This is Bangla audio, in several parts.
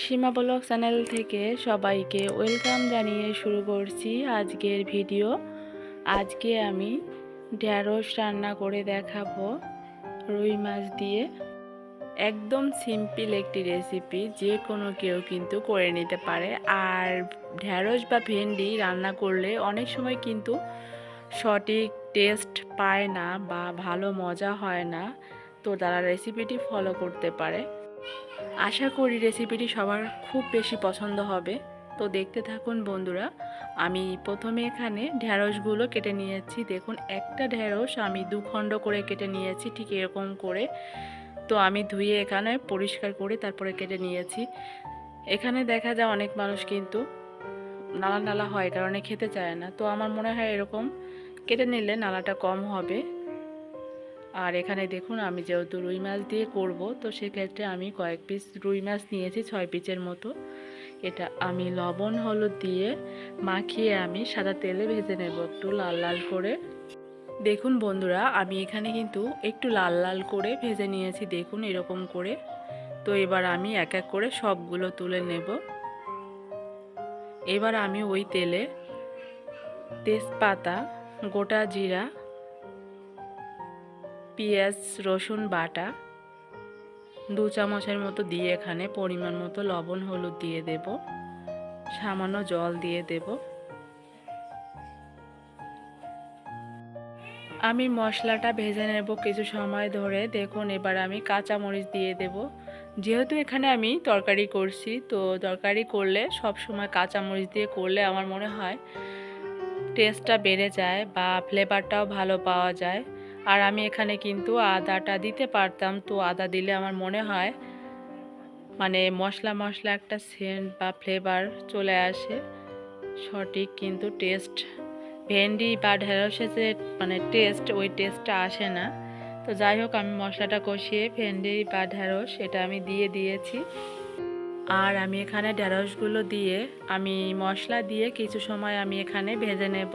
সীমা ব্লগ চ্যানেল থেকে সবাইকে ওয়েলকাম জানিয়ে শুরু করছি আজকের ভিডিও। আজকে আমি ঢ্যাঁড়স রান্না করে দেখাবো রুই মাছ দিয়ে। একদম সিম্পল একটি রেসিপি, যে কোনো কেউ কিন্তু করে নিতে পারে। আর ঢ্যাঁড়স বা ভেন্ডি রান্না করলে অনেক সময় কিন্তু সঠিক টেস্ট পায় না বা ভালো মজা হয় না। তো তারা রেসিপিটি ফলো করতে পারে। আশা করি রেসিপিটি সবার খুব বেশি পছন্দ হবে। তো দেখতে থাকুন বন্ধুরা, আমি প্রথমে এখানে ঢ্যাঁড়সগুলো কেটে নিয়েছি। দেখুন, একটা ঢ্যাঁড়স আমি দু খণ্ড করে কেটে নিয়েছি, ঠিক এরকম করে। তো আমি ধুয়ে এখানে পরিষ্কার করে তারপরে কেটে নিয়েছি। এখানে দেখা যায় অনেক মানুষ কিন্তু নালা নালা হয় কারণে খেতে চায় না। তো আমার মনে হয় এরকম কেটে নিলে নালাটা কম হবে। আর এখানে দেখুন আমি যেহেতু রুই মাছ দিয়ে করব, তো সেক্ষেত্রে আমি কয়েক পিস রুই মাছ নিয়েছি, ছয় পিসের মতো। এটা আমি লবণ, হলুদ দিয়ে মাখিয়ে আমি সাদা তেলে ভেজে নেব একটু লাল লাল করে। দেখুন বন্ধুরা, আমি এখানে কিন্তু একটু লাল লাল করে ভেজে নিয়েছি, দেখুন এরকম করে। তো এবার আমি এক এক করে সবগুলো তুলে নেব। এবার আমি ওই তেলে তেজপাতা, গোটা জিরা পেঁয়াজ, রসুন, বাটা, দু চামচের মতো দিয়ে এখানে পরিমাণ মতো লবণ, হলুদ দিয়ে দেব, সামান্য জল দিয়ে দেব। আমি মশলাটা ভেজে নেব কিছু সময় ধরে। দেখুন, এবার আমি কাঁচা মরিচ দিয়ে দেব। যেহেতু এখানে আমি তরকারি করছি, তো তরকারি করলে, সব সময় কাঁচা মরিচ দিয়ে করলে আমার মনে হয় টেস্টটা বেড়ে যায় বা ফ্লেভারটাও ভালো পাওয়া যায়। আর আমি এখানে কিন্তু আদাটা দিতে পারতাম। তো আদা দিলে আমার মনে হয় মানে মশলা মশলা একটা সেন্ট বা ফ্লেভার চলে আসে। সঠিক কিন্তু টেস্ট ভেন্ডি বা ঢেঁড়সের যে মানে টেস্ট ওই টেস্টটা আসে না। তো যাই হোক, আমি মশলাটা কষিয়ে ভেন্ডি বা ঢেঁড়স এটা আমি দিয়ে দিয়েছি। আর আমি এখানে ঢেঁড়সগুলো দিয়ে আমি মশলা দিয়ে কিছু সময় আমি এখানে ভেজে নেব।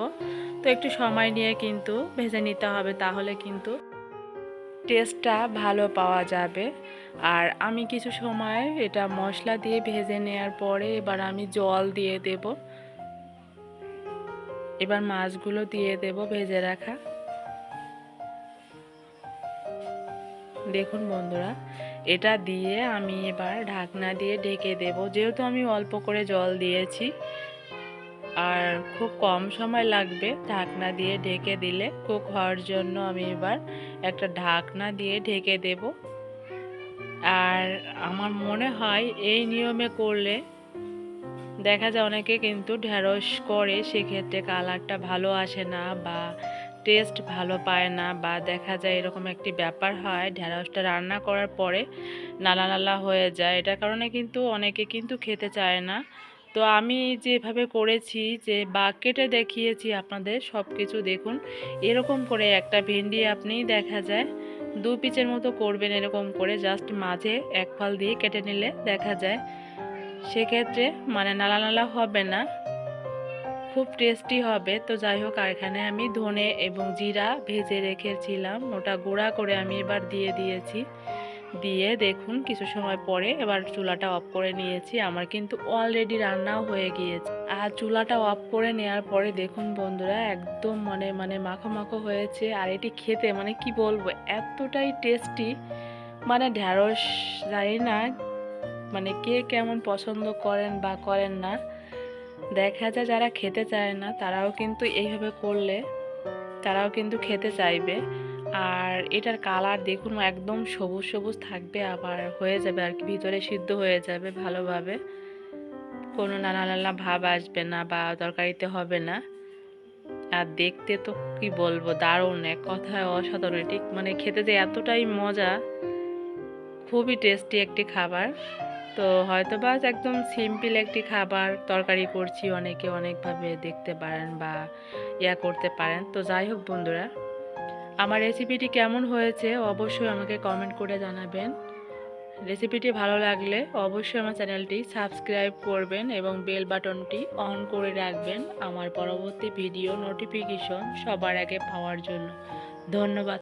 তো একটু সময় নিয়ে কিন্তু ভেজে নিতে হবে, তাহলে কিন্তু টেস্টটা ভালো পাওয়া যাবে। আর আমি কিছু সময় এটা মশলা দিয়ে ভেজে নেওয়ার পরে এবার আমি জল দিয়ে দেব। এবার মাছগুলো দিয়ে দেব ভেজে রাখা। দেখুন বন্ধুরা এটা দিয়ে আমি এবার ঢাকনা দিয়ে ঢেকে দেব। যেহেতু আমি অল্প করে জল দিয়েছি, আর খুব কম সময় লাগবে ঢাকনা দিয়ে ঢেকে দিলে। কুক হওয়ার জন্য আমি এবার একটা ঢাকনা দিয়ে ঢেকে দেব। আর আমার মনে হয় এই নিয়মে করলে দেখা যায় অনেকে কিন্তু ঢেঁড়স করে, সেক্ষেত্রে কালারটা ভালো আসে না বা টেস্ট ভালো পায় না বা দেখা যায় এরকম একটি ব্যাপার হয়, ঢেঁড়সটা রান্না করার পরে নালা নালা হয়ে যায়। এটার কারণে কিন্তু অনেকে কিন্তু খেতে চায় না। তো আমি যেভাবে করেছি যে বা কেটে দেখিয়েছি আপনাদের সব কিছু দেখুন। এরকম করে একটা ভেন্ডি আপনি দেখা যায়, দু পিচের মতো করবেন এরকম করে, জাস্ট মাঝে এক ফাল দিয়ে কেটে নিলে দেখা যায়। সেক্ষেত্রে মানে নালা নালা হবে না। খুব টেস্টি হবে। তো যাই হোক, আর এখানে আমি ধনে এবং জিরা ভেজে রেখেছিলাম। ওটা গুঁড়া করে আমি এবার দিয়ে দিয়েছি। দিয়ে দেখুন কিছু সময় পরে এবার চুলাটা অফ করে নিয়েছি। আমার কিন্তু অলরেডি রান্নাও হয়ে গিয়েছে। আর চুলাটা অফ করে নেওয়ার পরে দেখুন বন্ধুরা, একদম মানে মানে মাখো মাখো হয়েছে। আর এটি খেতে মানে কি বলব, এতটাই টেস্টি মানে ঢ্যাঁড়স জানি না মানে কে কেমন পছন্দ করেন বা করেন না। দেখা যায় যারা খেতে চায় না, তারাও কিন্তু এইভাবে করলে, তারাও কিন্তু খেতে চাইবে। আর এটার কালার দেখুন, একদম সবুজ সবুজ থাকবে, আবার হয়ে যাবে আর কি, ভিতরে সিদ্ধ হয়ে যাবে ভালোভাবে। কোনো নানা নানা ভাব আসবে না বা তরকারিতে হবে না। আর দেখতে তো কি বলব, দারুণ, এক কথায় অসাধারণ। ঠিক মানে খেতে যে এতটাই মজা, খুবই টেস্টি একটি খাবার। তো হয়তো বা একদম সিম্পল একটি খাবার তরকারি করছি, অনেকে অনেকভাবে দেখতে পারেন বা ইয়া করতে পারেন। তো যাই হোক বন্ধুরা, আমার রেসিপিটি কেমন হয়েছে অবশ্যই আমাকে কমেন্ট করে জানাবেন। রেসিপিটি ভালো লাগলে অবশ্যই আমার চ্যানেলটি সাবস্ক্রাইব করবেন এবং বেল বাটনটি অন করে রাখবেন আমার পরবর্তী ভিডিও নোটিফিকেশন সবার আগে পাওয়ার জন্য। ধন্যবাদ।